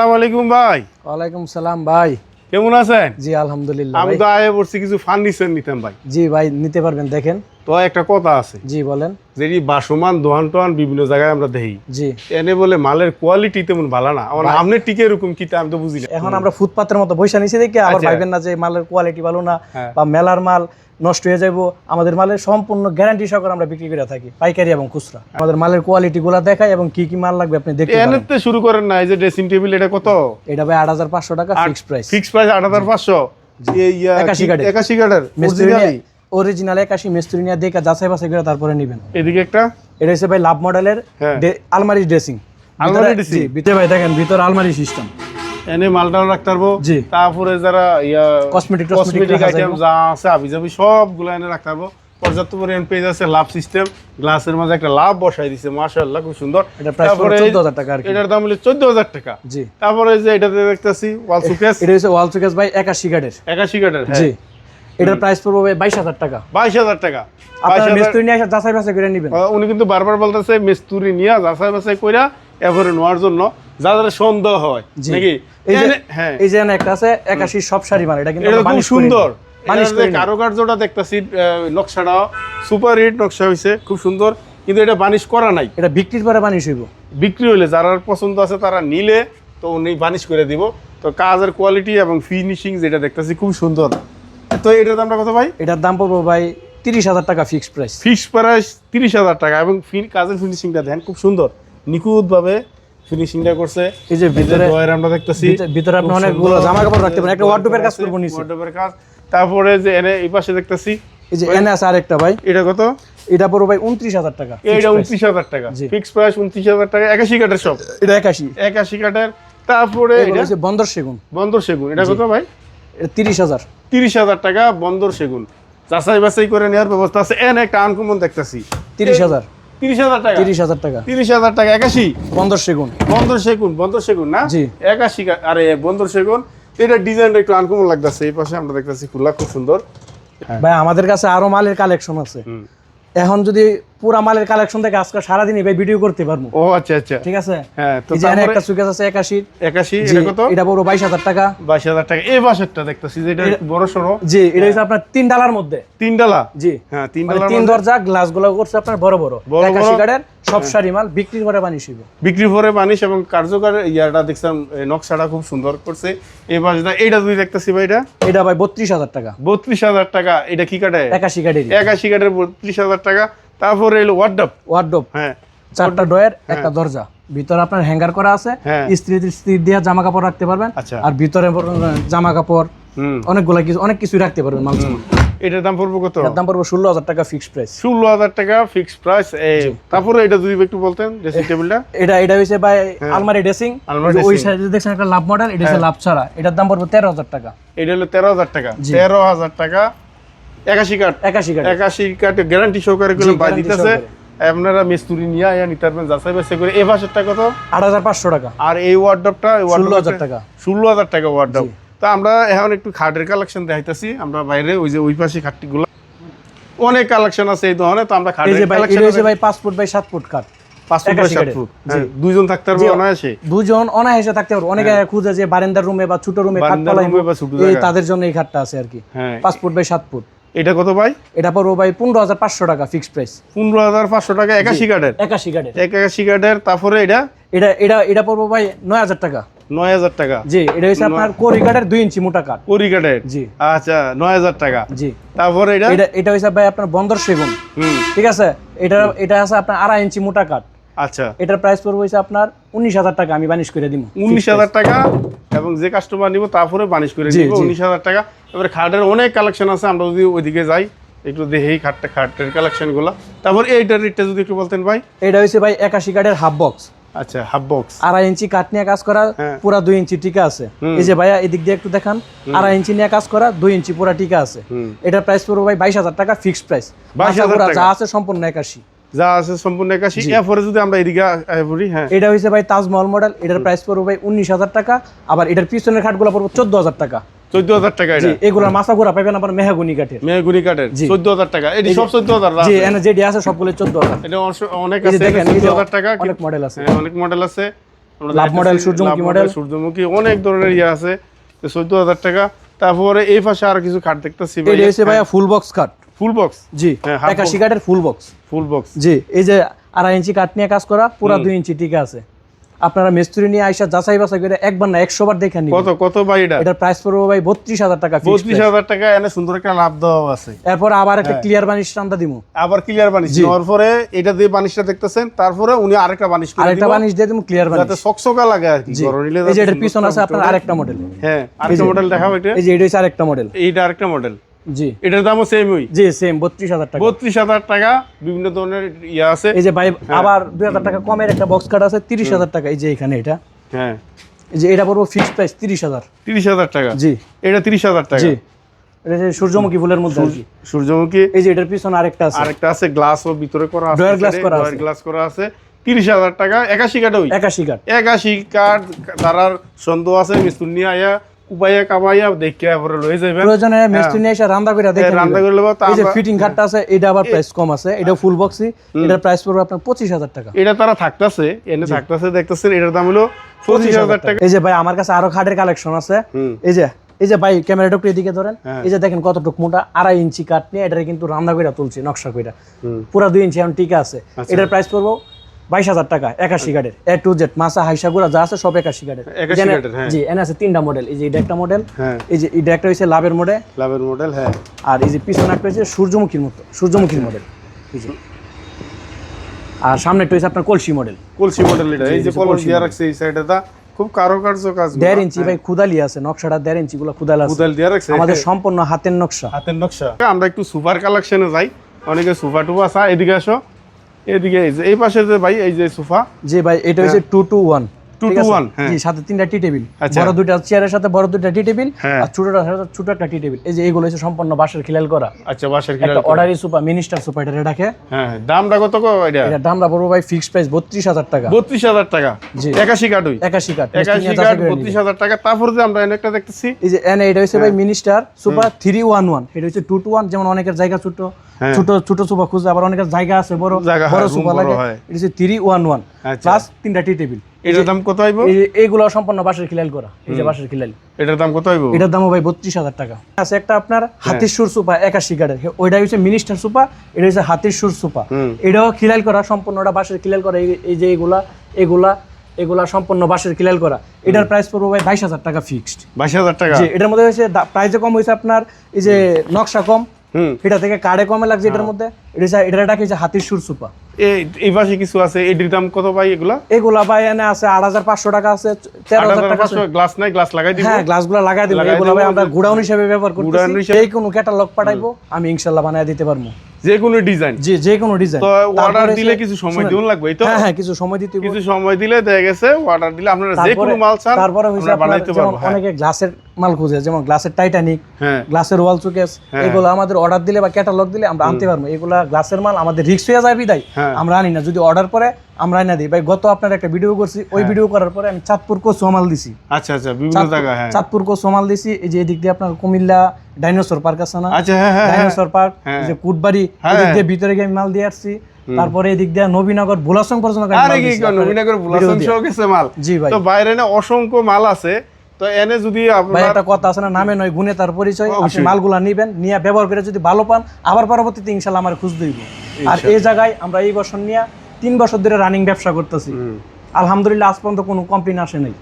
আসসালামু আলাইকুম ভাই। ওয়ালাইকুম সালাম ভাই। কেমন আছেন? জি আলহামদুলিল্লাহ আমি তো আয়ে পড়ছি কিছু ফার্নিচার নিতাম ভাই। জি ভাই নিতে পারবেন দেখেন। তো একটা কথা আছে। জি বলেন। যে বাসমান দোয়ান টোয়ান বিভিন্ন জায়গায় আমরা দেখি। জি। এনে বলে মালের কোয়ালিটি তেমন ভালো না। আমার আমনে টিকে এরকম কিটা আমি তো বুঝি না। এখন আমরা ফুটপাতের মতো বৈশা নিচে দেখে আবার আচ্ছা। ভাইবেন না যে মালের কোয়ালিটি ভালো না হ্যাঁ। বা মেলার মাল নষ্ট হয়ে যাব আমাদের মালের সম্পূর্ণ গ্যারান্টি সহকারে আমরা বিক্রি করে থাকি পাইকারি এবং খুচরা। আমাদের মালের কোয়ালিটি গুলা দেখাই এবং কি কি মাল লাগবে আপনি দেখতে এনেতে শুরু করেন না এই যে ড্রেসিং টেবিল এটা কত? এটা ভাই আট হাজার পাঁচশো টাকা ফিক্স প্রাইস ফিক্স প্রাইস আট হাজার পাঁচশো। এই ইয়া, একাশি কি- কাঠের। অরিজিনাল একাশি মিস্ত্রি নিয়ে দেখে যাচাই বাছাই করে তারপরে নেবেন। এদিকে একটা? এটা হচ্ছে ভাই লাভ মডেলের হ্যাঁ। আলমারি ড্রেসিং। আলমারি dressing? ভিতরে ভাই দেখেন ভিতরে আলমারি সিস্টেম এনে মালটাও রাখতে পারব। তারপরে যারা ইয়া টসমেটিক কসমেটিক আইটেম যা আছে আবি যাবি সবগুলো এনে রাখতে পারব। পর্যাপ্ত পরিমাণ পেজ আছে লাভ সিস্টেম গ্লাসের মাঝে একটা লাভ বসাই দিছে মাশাআল্লাহ খুব সুন্দর। এটা প্রাইস তারপরে চোদ্দ হাজার টাকা আর কি। এটার দাম হলো চোদ্দ হাজার টাকা। জি। তারপরে যে এটাতে দেখতেছি ওয়াল সুকেস এটা হচ্ছে ওয়াল সুকেস ভাই একাশি কাঠের। একাশি কাঠের জি। এটার প্রাইস পড়বে বাইশ হাজার টাকা। বাইশ হাজার টাকা। আপনারা মিস্ত্রি নিয়ে যাচাই বাছাই করে নেবেন। উনি কিন্তু বারবার বলতেছে মিস্তুরি নিয়ে যাচাই বাছাই এরপরে নেওয়ার জন্য যাদের সন্দেহ হয়। নাকি? এই যে হ্যাঁ। এই যে একটা আছে একাশি সব শাড়ি মাল এটা কিন্তু খুব সুন্দর। করি। কারুকার্যটা দেখতেছি নকশাটা সুপার হিট নকশা হয়েছে খুব সুন্দর। কিন্তু এটা বানিশ করা নাই। এটা বিক্রির পরে বানিশ হইব। বিক্রি হইলে যারা পছন্দ আছে তারা নিলে তো উনি বানিশ করে দিব। তো কাজের কোয়ালিটি এবং ফিনিশিং যেটা দেখতেছি খুব সুন্দর। তো এটার দামটা কত ভাই? এটার দাম পড়বে ভাই তিরিশ হাজার টাকা ফিক্সড প্রাইস ফিক্স প্রাইস তিরিশ হাজার টাকা এবং কাজের ফিনিশিংটা দেন খুব সুন্দর। নিখুঁতভাবে ফিনিশিংটা করছে। এই যে ভিতরে ডয়ার আমরা দেখতেছি ভিতরে- আপনি অনেকগুলো। জামা কাপড় রাখতে পারেন। একটা ওয়ার্ডরোবের কাজ করব নিচে। ওয়ার্ডরোবের কাজ। তারপরে যে এনে এই পাশে দেখতেছি এই যে এনে আছে আরেকটা ভাই। এটা কত? এটা পড়বে ভাই উনত্রিশ হাজার টাকা এইটা উনত্রিশ হাজার টাকা। জি। ফিক্স প্রাইস উনত্রিশ হাজার টাকা একাশি কাঠের সব এটা একাশি। একাশি কাঠের। তারপরে এটা হচ্ছে বন্দর সেগুন। বন্দর সেগুন। এটা কত ভাই? এটা তিরিশ হাজার। তিরিশ হাজার টাকা বন্দর সেগুন। যাচাই বাছাই করে নেওয়ার ব্যবস্থা আছে। এন একটা আনকমন দেখতেছি। তিরিশ হাজার। তিরিশ হাজার টাকা? তিরিশ হাজার টাকা। তিরিশ হাজার টাকা। একাশি? বন্দর সেগুন। বন্দর সেগুন বন্দর সেগুন না? জি। একাশি আরে বন্দর সেগুন। এটা ডিজাইনটা একটু আনকমন লাগতেছে। এই পাশে আমরা দেখতেছি খুব সুন্দর। ভাই আমাদের কাছে আরও মালের কালেকশন আছে। এখন যদি পুরা মালের কালেকশন থেকে আজকে সারাদিন ভাই ভিডিও করতে পারব। ও আচ্ছা আচ্ছা। ঠিক আছে? হ্যাঁ তো এখানে একটা সুকেস আছে একাশি। একাশি জি, এটা কত? এটা বাইশ হাজার টাকা। বাইশ হাজার টাকা। এই পাশেরটা দেখতেছি যেটা একটু বড় সড়ো। জি এটা হচ্ছে আপনার তিন ডালার মধ্যে। তিন ডালা? জি। হ্যাঁ তিন মানে ডালার তিন দরজা গ্লাসগুলো করছে আপনার বড় বড়। বড় একাশি বড়। সব শাড়ি মাল বিক্রি করে বানিয়ে শিব। বিক্রি করে বানিশ এবং কার্যকর ইয়াটা দেখছিলাম এ, নকশাটা খুব সুন্দর করছে। এই পাশটা এইটা যদি দেখতেছি ভাই এটা? এটা ভাই বত্রিশ হাজার টাকা। বত্রিশ হাজার টাকা। এটা কি কাটে একাশি কাঠের একাশি কাঠের বত্রিশ হাজার টাকা। তারপরে এলো ওয়ার্ডাপ ওয়ার্ডোপ হ্যাঁ। চারটা ডয়ের একটা দরজা। ভিতরে আপনার হ্যাঙ্গার করা আছে হ্যাঁ। স্ত্রী স্ত্রী দিয়ে জামা কাপড় রাখতে পারবেন আচ্ছা। আর ভিতরে জামা কাপড় অনেকগুলা কিছু অনেক কিছু রাখতে পারবেন মাল এটার দাম পড়ব কত? দাম পড়বে ষোলো হাজার টাকা ফিক্সড প্রাইস ষোলো হাজার টাকা ফিক্সড প্রাইস তারপরে এটা যদি একটু বলতেন ড্রেসিং টেবিলটা এটা এটা হচ্ছে ভাই আলমারি ড্রেসিং হ্যাঁ। ওই। সাইডে দেখছেন একটা লাভ মডেল এটা হচ্ছে লাভ ছাড়া। এটার দাম পড়বে তেরো হাজার টাকা। এটা হলো তেরো হাজার টাকা। তেরো হাজার টাকা একাশি কাঠ। একাশি কাঠ একাশি কাঠে গ্যারান্টি সহকারে করে বাই দিতেছে। আপনারা মিস্তুরি নিয়ে আয়া নিতে পারবেন যাচাই বাছাই করে এই পাশেরটা কত? আট হাজার পাঁচশো টাকা। আর এই ওয়ার্ডরটা ষোলো হাজার টাকা। ষোলো হাজার টাকা ওয়ার্ডরোব তো আমরা এখন একটু খাটের কালেকশন দেখাইতেছি। আমরা বাইরে ওই যে ওই পাশে খাটটিগুলো অনেক কালেকশন আছে এই ধরনের তো আমরা খাটের যে ভাই এটা কালেকশন ভাই পাঁচ ফুট বাই সাত ফুট কাঠ। হ্যাঁ, দুইজন থাকতে পারবে অনায়াসে। দুজন অনায়াসে থাকতে পারবে। অনেকে খুঁজে যে বারান্দার রুমে বা ছোট রুমে তাদের জন্য এই খাটটা আছে আর কি। হ্যাঁ। পাঁচ ফুট বাই সাত ফুট। এটা কত ভাই? এটা পড়ব ভাই পনেরো হাজার পাঁচশো টাকা ফিক্সড প্রাইস পনেরো হাজার পাঁচশো টাকা একাশি কার্ডের? একাশি কাঠের একাশি কার্ডের তারপরে এটা? এটা এটা এটা পড়ব ভাই নয় হাজার টাকা। নয় হাজার টাকা। জি এটা হচ্ছে আপনার কোরি কাঠের দুই ইঞ্চি মোটা কাঠ কুড়ি কাঠের জি। আচ্ছা নয় হাজার টাকা। জি। তারপরে এটা? এটা হচ্ছে ভাই আপনার বন্দর সেগুন। হুম। ঠিক আছে? এটা এটা আছে আপনার আড়াই ইঞ্চি মোটা কাঠ আচ্ছা। এটার প্রাইস পড়বে হচ্ছে আপনার উনিশ হাজার টাকা আমি বানিশ করে দিব উনিশ হাজার টাকা এবং যে কাস্টমার নিব তারপরে বানিশ করে দিব উনিশ হাজার টাকা। এবারে খাটের অনেক কালেকশন আছে আমরা যদি ওইদিকে যাই একটু দেখেই খাটটা খাটের তারপর এইটার রেটটা যদি একটু বলতেন ভাই। এটা হচ্ছে ভাই একাশি কাঠের হাফ বক্স আচ্ছা হাফ বক্স আড়াই ইঞ্চি কাঠ নিয়ে কাজ করা হ্যাঁ। পুরা দুই ইঞ্চি টিকা আছে। এই যে ভাইয়া এদিক দিয়ে একটু দেখান। আড়াই ইঞ্চি নিয়ে কাজ করা দুই ইঞ্চি পুরা টিকা আছে। এটার প্রাইস পড়বে ভাই বাইশ হাজার টাকা ফিক্সড প্রাইস 22,000 টাকা। যা আছে সম্পূর্ণ একাশি। যা আছে সম্পূর্ণ একাশি। এরপরে যদি আমরা এদিকে পড়ি হ্যাঁ। এটা হচ্ছে ভাই তাজমহল মডেল এটার প্রাইস পড়বে ভাই উনিশ হাজার টাকা আবার এটার পিছনের খাটগুলো পড়বে চোদ্দ হাজার টাকা। চোদ্দ হাজার টাকা জি এটা এগুলোর মাথা ঘোরা পাবেন আবার মেহাগুনি কাঠের। মেহগুনি কাঠের। চোদ্দ হাজার টাকা। এটি সব চোদ্দ হাজার জি এনে যেটি আছে সবগুলো চোদ্দ হাজার। এটা অনেক এই আছে। দেখেন চোদ্দ হাজার টাকা। অনেক মডেল আছে। হ্যাঁ, অনেক মডেল আছে। লাভ মডেল, সূর্যমুখী মডেল। সূর্যমুখী অনেক ধরনের ইয়ে আছে। চোদ্দ হাজার টাকা। তারপরে এই পাশে আর কিছু খাট দেখতেছি এটা হচ্ছে ভাইয়া full box cut full box জি half একাশি কাঠের ফুল বক্স ফুল বক্স জি এই যে আড়াই ইঞ্চি কাঠ নিয়ে কাজ করা পুরো দুই ইঞ্চি টিকে আছে। আপনারা মিস্ত্রি নিয়ে আইসা যাচাই বাছাই করে একবার না একশো বার দেখে নিন কত কত ভাই এটা? এটার প্রাইস পড়বে ভাই বত্রিশ হাজার টাকা বত্রিশ হাজার টাকা এনে সুন্দর একটা লাভ দেওয়া আছে। এরপর আবার একটা। ক্লিয়ার বানিশ টান্দা দিমু। আবার ক্লিয়ার বানিশ। জি। নেওয়ার পরে এটা দিয়ে বানিশটা দেখতেছেন তারপরে উনি আরেকটা বানিশ করে আরেকটা দিবে, বানিশ দিয়ে দিমু ক্লিয়ার বানিশ। যাতে সকসকা লাগে আর কি এই যে এটার পিছন আছে আপনার। আরেকটা মডেল হ্যাঁ আরেকটা মডেল দেখাও এটা। এই যে এটা হচ্ছে আরেকটা মডেল এইটা আরেকটা মডেল জি। এটার দামও সেম ওই? জি সেম বত্রিশ হাজার টাকা। বত্রিশ হাজার টাকা বিভিন্ন ধরনের ইয়ে আছে। এই যে ভাই হ্যাঁ। আবার দুই হাজার টাকা কমের একটা বক্স কাট আছে তিরিশ হাজার টাকা এই যে এখানে এটা। হ্যাঁ। এই যে এটা পড়ব ফিক্সড প্রাইস তিরিশ হাজার। তিরিশ হাজার টাকা? জি। এটা তিরিশ হাজার টাকা? জি। এটা সূর্যমুখী ফুলের মধ্যে সূর্যমুখী। এই যে এটার পিছনে আরেকটা আছে। আরেকটা আছে গ্লাস ও ভিতরে আছে করা আছে। গ্লাস করা আছে। তিরিশ হাজার টাকা একাশি কাঠ ওই? একাশি কাঠ একাশি কাঠ তারার সন্দেহ আছে মিস্তুর নিয়ে আয়া উপায়া কাবাইয়া দেখে পরে লয়ে যাবেন প্রয়োজনে মিস্ত্রি নিয়ে এসে করে দেখে। করে নেব এই যে ফিটিং আছে এটা আবার প্রাইস কম আছে। এটা ফুল বক্সই এটার প্রাইস পড়বে আপনার পঁচিশ হাজার টাকা। এটা তারা থাকতেছে এনে থাকতেছে দেখতেছেন এটার দাম হলো পঁচিশ হাজার টাকা। এই যে ভাই আমার কাছে আরও খাটের কালেকশন আছে। এই যে এই যে ভাই ক্যামেরাটা একটু এদিকে ধরেন। হ্যাঁ। এই যে দেখেন কতটুকু মোটা আড়াই ইঞ্চি কাঠ নিয়ে এটা কিন্তু রান্না করে তুলছি নকশা করে পুরা দুই ইঞ্চি এখন টিকা আছে। আচ্ছা। এটার প্রাইস পড়ব বাইশ হাজার টাকা একাশি কাঠের এ টু জেড মাসা হাইসাগুড়া যা আছে সব একাশি কাঠের 81 এখানে- কাঠের, হ্যাঁ। জি এনে আছে তিনটা মডেল এই যে এটা একটা মডেল হ্যাঁ। এই যে এটা একটা হচ্ছে লাভের মডেল লাভের মডেল হ্যাঁ। আর এই যে পিছনে একটা হচ্ছে সূর্যমুখীর মতো সূর্যমুখীর মডেল আর সামনে একটা হচ্ছে আপনার কলসি মডেল কলসি মডেল এটা এই যে কলম দিয়া রাখছে এই সাইডে তা খুব কারুকার্য কাজ দেড় ইঞ্চি ভাই খুদালি আছে নকশাটা দেড় ইঞ্চি গুলো খুদাল আছে। দিয়া রাখছে আমাদের সম্পূর্ণ হাতের নকশা। হাতের নকশা। আমরা একটু সুপার কালেকশনে যাই অনেকে সুপার টুফা চা এদিকে আসো। এদিকে এই যে এই পাশে যে ভাই এই যে সোফা জি ভাই এটা হচ্ছে টু টু ওয়ান 221। জি সাথে তিনটা টি টেবিল আচ্ছা। বড় দুইটা চেয়ারের সাথে বড় দুইটা টি টেবিল হ্যাঁ। আর ছোটটা ছোট একটা টি টেবিল এই যে এইগুলো হচ্ছে সম্পূর্ণ বাঁশের খিলাল করা। আচ্ছা বাসার খিলাল একটা অর্ডারি সুপা মিনিস্টার সুপা এটা রাখে হ্যাঁ হ্যাঁ। দামটা কত কো এটা? এটা দামটা পড়ব ভাই ফিক্সড প্রাইস টাকা। টাকা। জি। তারপরে যে আমরা এনে একটা দেখতেছি। এই যে এনে এটা হচ্ছে হ্যাঁ। ভাই মিনিস্টার ওয়ান ওয়ান এটা হচ্ছে টু টু ওয়ান যেমন অনেকের জায়গা ছোট। হ্যাঁ। ছোট ছোট সুপা খুঁজে আবার অনেকের জায়গা আছে বড়। বড় সুপা লাগে। এটা হচ্ছে থ্রি ওয়ান ওয়ান আচ্ছা। প্লাস তিনটা টি টেবিল এটার দাম কত এইগুলো সম্পূর্ণ বাঁশের খিলাল করা। এই যে বাঁশের খিলাল। এটার দাম কত এটার দামও ভাই বত্রিশ হাজার টাকা। আছে একটা আপনার হ্যাঁ। হাতির সুর সুপা একাশি কাঠের ওইটা হচ্ছে মিনিস্টার সুপা এটা হচ্ছে হাতির সুর সুপা এটাও খিলাল করা সম্পূর্ণটা বাঁশের খিলাল করা। এই- যে এগুলা এগুলা এগুলা সম্পূর্ণ বাঁশের খিলাল করা। এটার প্রাইস পড়বে ভাই বাইশ হাজার টাকা ফিক্সড বাইশ হাজার টাকা? এটার মধ্যে হচ্ছে প্রাইসে কম হয়েছে আপনার এই যে নকশা কম। এটা থেকে কার্ডে কমে লাগছে হ্যাঁ। এটার মধ্যে। এটা এটার ডাকে হচ্ছে হাতির সুর সুপা। এই পাশে কিছু আছে এটির দাম কত ভাই এগুলা? এগুলা ভাই এনে আছে আট হাজার পাঁচশো টাকা আছে তেরো হাজার টাকা আছে। গ্লাস নাই গ্লাস লাগাই দিব। হ্যাঁ গ্লাসগুলো লাগাই লাগাই এগুলো ভাই আমরা গুডাউন হিসেবে ব্যবহার গুডাউন হিসেবে- কোনো ক্যাটালগ পাঠাইবো আমি ইনশাআল্লাহ বানায় দিতে পারব। যে কোনো ডিজাইন যে যে কোনো ডিজাইন তো অর্ডার দিলে কিছু সময় দিন লাগবে তো? হ্যাঁ হ্যাঁ কিছু সময় দিতে। কিছু সময় দিলে দেখা গেছে অর্ডার দিলে আপনারা যে কোনো তারপরে মাল চান তারপরে হইছে বানাইতে পারব। হ্যাঁ। অনেকে গ্লাসের মাল খুঁজে যেমন গ্লাসের টাইটানিক হ্যাঁ। গ্লাসের ওয়াল চুকেস হ্যাঁ। এগুলো আমাদের অর্ডার দিলে বা ক্যাটালগ দিলে আমরা আনতে পারব। এগুলা গ্লাসের মাল আমাদের রিক্স হয়ে যায় বিদায়। হ্যাঁ। আমরা আনি না। যদি অর্ডার পরে আমরা আনি না দিই। ভাই গত আপনার একটা ভিডিও করছি। ওই হ্যাঁ। ভিডিও করার পরে আমি চাঁদপুর কোচো মাল দিছি। আচ্ছা আচ্ছা বিভিন্ন জায়গা হ্যাঁ। চাঁদপুর কোচো মাল দিছি। এই যে এদিক দিয়ে আপনার কুমিল্লা ডাইনোসর পার্ক আছে না? আচ্ছা হ্যাঁ হ্যাঁ হ্যাঁ। ডাইনোসর পার্ক হ্যাঁ। এই যে কুটবাড়ি হ্যাঁ। এদিক দিয়ে ভিতরে গিয়ে আমি মাল দিয়ে আসছি। তারপরে এদিক দিয়ে নবীনগর ভোলাসং পর্যন্ত আরে কি নবীনগর দিয়ে। সহ গেছে মাল? জি ভাই। তো বাইরে না অসংখ্য মাল আছে। তো এনে যদি ভাই আপনার একটা কথা আছে না নামে নয় গুণে তার পরিচয়। আপনি মালগুলা নিবেন নিয়ে ব্যবহার করে যদি ভালো পান আবার পরবর্তীতে ইনশাল্লাহ আমার খুঁজ দিব। আর এই জায়গায় আমরা এই বছর নিয়ে তিন বছর ধরে রানিং ব্যবসা করতেছি। আলহামদুলিল্লাহ আজ পর্যন্ত কোনো কমপ্লেন আসে নাই।